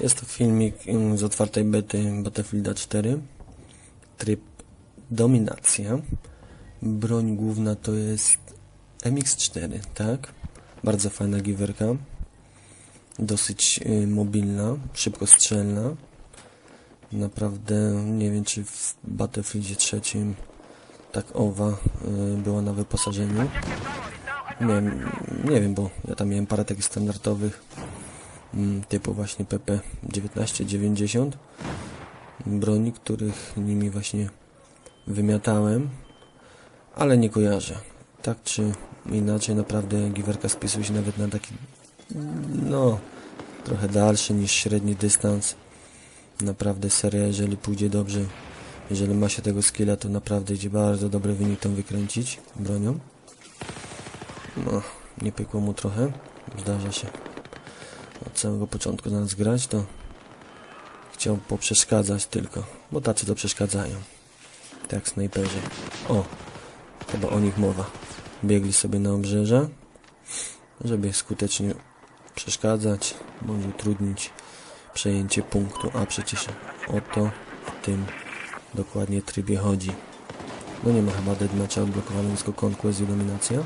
Jest to filmik mm, z otwartej bety Battlefielda 4. Tryb Dominacja. Broń główna to jest MX4, tak? Bardzo fajna giwerka. Dosyć y, mobilna, szybkostrzelna. Naprawdę nie wiem czy w Battlefieldzie trzecim tak owa y, była na wyposażeniu. Nie wiem, bo ja tam miałem parę takich standardowych typu właśnie PP 1990 broni, których nimi właśnie wymiatałem, ale nie kojarzę. Tak czy inaczej, naprawdę giwerka spisuje się nawet na taki no, trochę dalszy niż średni dystans. Naprawdę seria, jeżeli pójdzie dobrze, jeżeli ma się tego skilla, to naprawdę idzie bardzo dobry wynik tą wykręcić bronią. No, nie pykło mu trochę. Zdarza się. Od samego początku zamiast grać, to chciał poprzeszkadzać tylko, bo tacy to przeszkadzają. Tak snajperzy. O, chyba o nich mowa. Biegli sobie na obrzeża, żeby skutecznie przeszkadzać, bądź utrudnić przejęcie punktu, a przecież o to w tym dokładnie trybie chodzi. No nie ma chyba deadmatcha odblokowanego, tylko Conquest i Dominacja.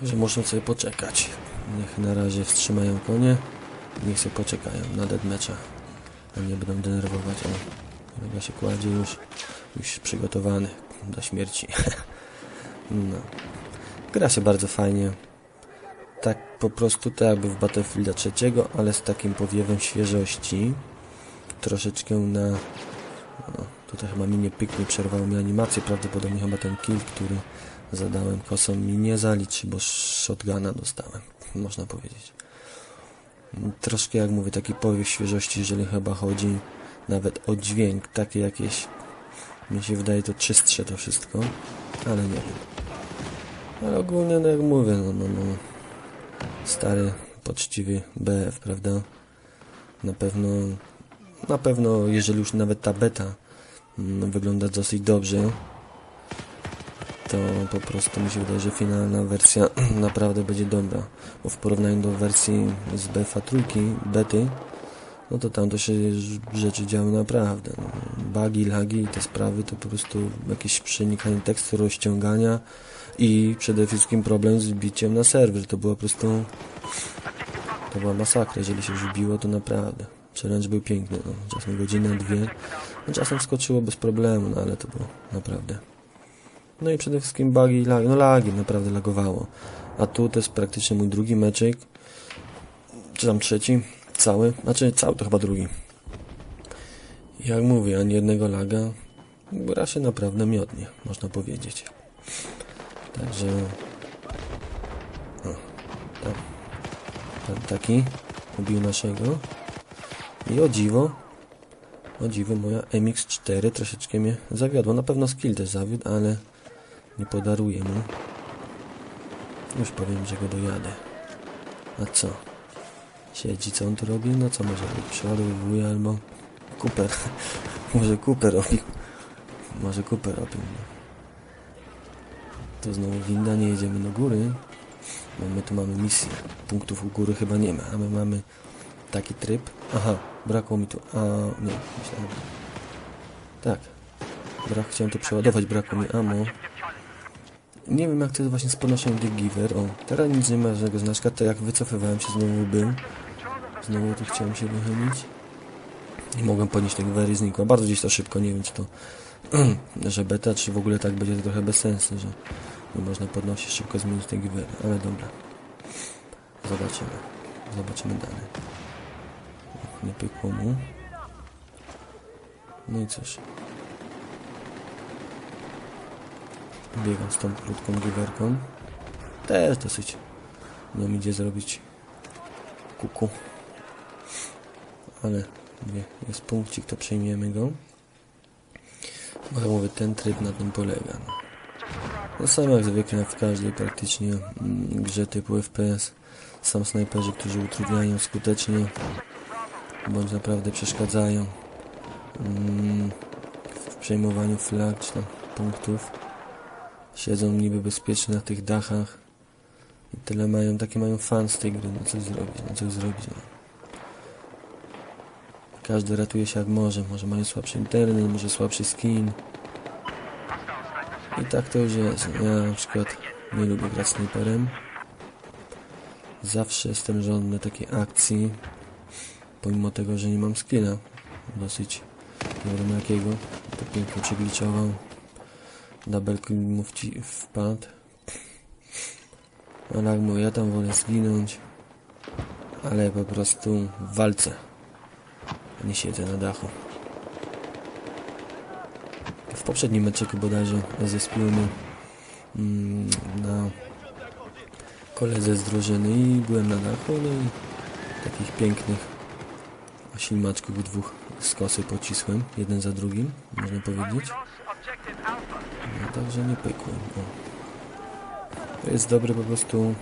Także muszę sobie poczekać. Niech na razie wstrzymają konie. Niech sobie poczekają na deadmatcha. A nie będą denerwować. O, kolega się kładzie już, już przygotowany do śmierci. no. Gra się bardzo fajnie. Tak po prostu tak jakby w Battlefielda trzeciego, ale z takim powiewem świeżości. Troszeczkę na... No, tutaj chyba mi nie pyknie, przerwało mi animację. Prawdopodobnie chyba ten kill, który zadałem kosą mi nie zaliczy, bo shotguna dostałem, można powiedzieć. Troszkę jak mówię, taki powiew świeżości, jeżeli chyba chodzi nawet o dźwięk, takie jakieś, mi się wydaje to czystsze to wszystko, ale nie wiem. Ale ogólnie, no jak mówię, no, no, no, stary, poczciwy BF, prawda? Na pewno, na pewno, jeżeli już nawet ta beta mm, wygląda dosyć dobrze, to po prostu mi się wydaje, że finalna wersja naprawdę będzie dobra, bo w porównaniu do wersji z BFA trójki, bety, no to tam to się rzeczy działy naprawdę. No, bugi, lagi i te sprawy to po prostu jakieś przenikanie tekstu, rozciągania i przede wszystkim problem z biciem na serwer. To była po prostu to była masakra, jeżeli się już biło, to naprawdę. Challenge był piękny, no. czasem godzinę, dwie, no, czasem skoczyło bez problemu, no ale to było naprawdę no i przede wszystkim bugi i lagi. No lagi naprawdę lagowało. A tu to jest praktycznie mój drugi meczyk. Czy tam trzeci? Cały? Znaczy cały to chyba drugi. Jak mówię, ani jednego laga. Gra się naprawdę miodnie, można powiedzieć. Także... O, tak. Ten taki ubił naszego. I o dziwo, o dziwo moja MX4 troszeczkę mnie zawiodła. Na pewno skill też zawiódł, ale nie podaruję mu. Już powiem, że go dojadę. A co? Siedzi, co on tu robi? No co może? Przeładowuje albo... Cooper. może Cooper robił. Może Cooper robił. No. To znowu winda, nie jedziemy do góry. Bo my tu mamy misję. Punktów u góry chyba nie ma, a my mamy taki tryb. Aha, brakło mi tu... A, nie, myślałem... Tak. Brak, chciałem to przeładować, brakło mi ammo. Nie wiem jak to jest właśnie z podnoszeniem The Giver. O, teraz nic nie ma żadnego znaczka. To jak wycofywałem się znowu był. Znowu tu chciałem się wychylić. Nie mogłem podnieść tego Very znikła. Bardzo gdzieś to szybko, nie wiem czy to że beta, czy w ogóle tak będzie to trochę bez sensu, że nie można podnosić szybko zmienić te givery, ale dobra. Zobaczymy. Zobaczymy dalej. Nie pykło mu. No i cóż. Biegam z tą krótką giwerką. Też dosyć nam idzie zrobić kuku. Ale wie, jest punkcik, to przejmiemy go. Bo ja mówię, ten tryb na tym polega. No, no sam jak zwykle w każdej praktycznie mm, grze typu FPS są snajperzy, którzy utrudniają skutecznie bądź naprawdę przeszkadzają mm, w przejmowaniu flag czy tam punktów siedzą niby bezpiecznie na tych dachach i tyle mają, takie mają fan z tej gry, no coś zrobić, no coś zrobić, no. Każdy ratuje się jak może. Może mają słabszy internet, może słabszy skin. I tak to już jest. Ja na przykład nie lubię grać snajperem. Zawsze jestem żądny takiej akcji. Pomimo tego, że nie mam skilla. Dosyć nie wiadomo jakiego. To pięknie przegliczował. Kill mu wci- wpadł. Mówię, ja tam wolę zginąć. Ale po prostu w walce. Nie siedzę na dachu. W poprzednim meczyku bodajże zespiłem mm, na koledze z drużyny i byłem na dachu, no i takich pięknych ślimaczków dwóch z kosy pocisłem, jeden za drugim, można powiedzieć. No także nie pykłem. O. To jest dobry po prostu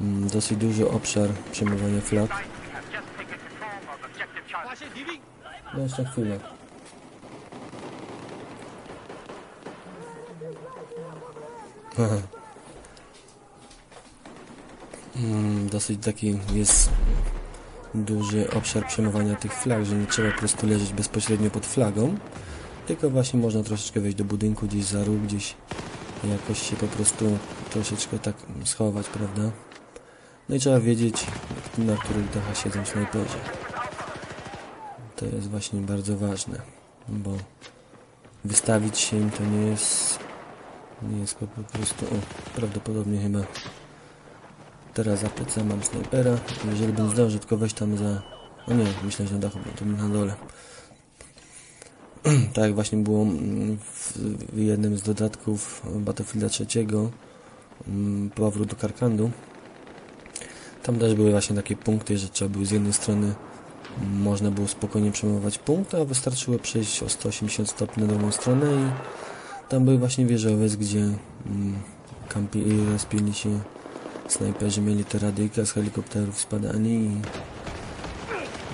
mm, dosyć duży obszar przejmowania flag. No jeszcze chwilę. Mm, dosyć taki jest duży obszar przejmowania tych flag, że nie trzeba po prostu leżeć bezpośrednio pod flagą, tylko właśnie można troszeczkę wejść do budynku, gdzieś za róg, gdzieś jakoś się po prostu troszeczkę tak schować, prawda? No i trzeba wiedzieć, na których dachach siedzą snajperzy. To jest właśnie bardzo ważne, bo wystawić się im to nie jest nie jest po, prostu o, prawdopodobnie chyba teraz za plecem mam snajpera jeżeli bym zdążył tylko wejść tam za o nie, myślę, że na dachu, to na dole tak jak właśnie było mm, w, jednym z dodatków Battlefielda trzeciego mm, powrót do Karkandu tam też były właśnie takie punkty, że trzeba było z jednej strony można było spokojnie przejmować punkt, a wystarczyło przejść o 180 stopni na drugą stronę i tam był właśnie wieżowiec, gdzie mm, kampi, rozpili się snajperzy, mieli te radyjka z helikopterów spadani i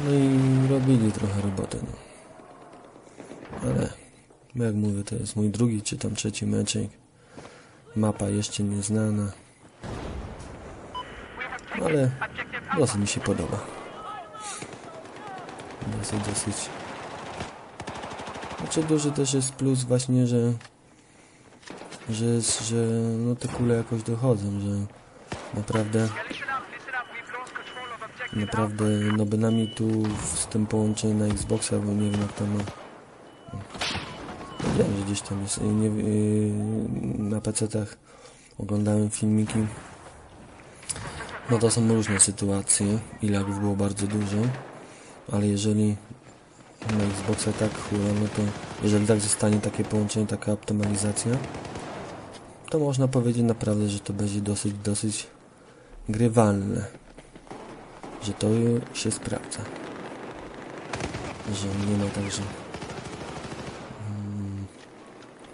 no i robili trochę roboty, no. Ale jak mówię, to jest mój drugi czy tam trzeci meczek. Mapa jeszcze nieznana. Ale dosyć mi się podoba. Dosyć, dosyć. Znaczy duży też jest plus właśnie, że że, jest, że no te kule jakoś dochodzą, że naprawdę naprawdę no bynajmniej tu z tym połączeniem na Xboxa, bo nie wiem jak tam wiem, że gdzieś tam jest nie, yy, na PC-tach oglądałem filmiki no to są różne sytuacje i lagów było bardzo dużo ale jeżeli na Xboxa tak hula, no to jeżeli tak zostanie takie połączenie, taka optymalizacja to można powiedzieć naprawdę, że to będzie dosyć, dosyć grywalne. Że to się sprawdza. Że nie ma tak,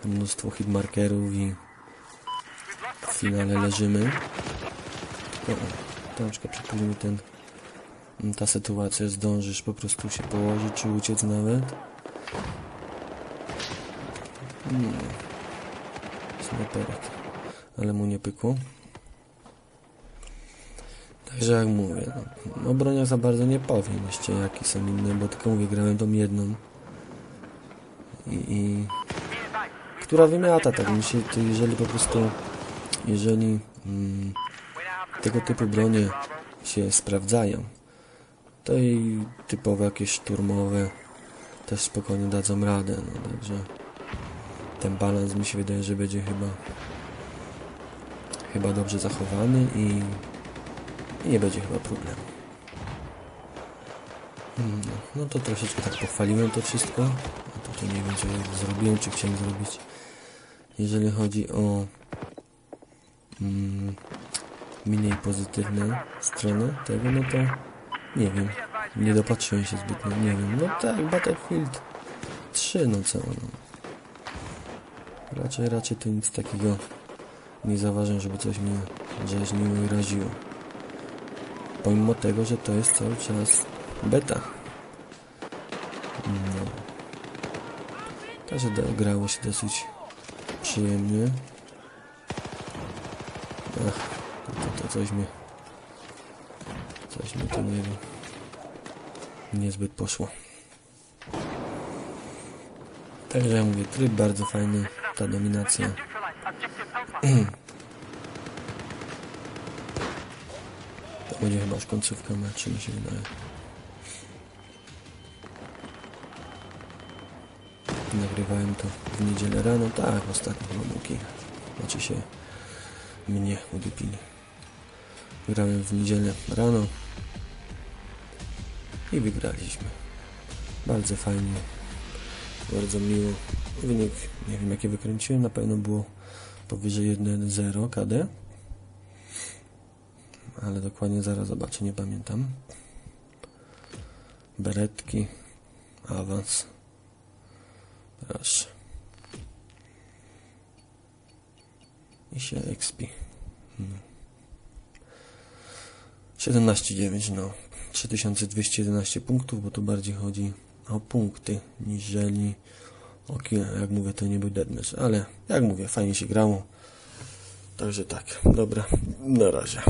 mnóstwo hitmarkerów i w finale leżymy. O, przykład przypomnij ten ta sytuacja, zdążysz po prostu się położyć, czy uciec nawet. Nie. Snajperek. Ale mu nie pykło. Także jak mówię, no, o broniach za bardzo nie powiem jeszcze jakie są inne, bo tylko mówię, grałem tą jedną. I, i która wymiata, tak mi się, jeżeli po prostu, jeżeli mm, tego typu bronie się sprawdzają, to i typowe jakieś szturmowe też spokojnie dadzą radę, no także ten balans mi się wydaje, że będzie chyba chyba dobrze zachowany i, i nie będzie chyba problemu. No, to troszeczkę tak pochwaliłem to wszystko. A to, nie wiem, czy zrobiłem, czy chciałem zrobić. Jeżeli chodzi o mm, mniej pozytywne strony tego, no to nie wiem. Nie dopatrzyłem się zbytnio, nie wiem. No tak, Battlefield 3, no co no. Raczej, raczej to nic takiego nie zauważyłem, żeby coś mnie rzeźniło i raziło. Pomimo tego, że to jest cały czas beta. No. Także grało się dosyć przyjemnie. Ach, to, to, coś mnie... Coś mi to nie wiem. Niezbyt poszło. Także ja mówię, tryb bardzo fajny, ta dominacja. To będzie chyba już końcówka meczu, mi się wydaje. Nagrywałem to w niedzielę rano, tak, ostatnio chyba Muki. Znaczy się mnie udupili. Grałem w niedzielę rano i wygraliśmy. Bardzo fajnie, bardzo miło. Wynik, nie wiem jaki wykręciłem, na pewno było powyżej 1-0 KD. Ale dokładnie zaraz zobaczę, nie pamiętam. Beretki, awans. Proszę. I się expi. No. 17,9 no. 3211 punktów, bo tu bardziej chodzi o punkty, niżeli o kill. Jak mówię, to nie był deadmatch, ale jak mówię, fajnie się grało. Także tak, dobra, na razie.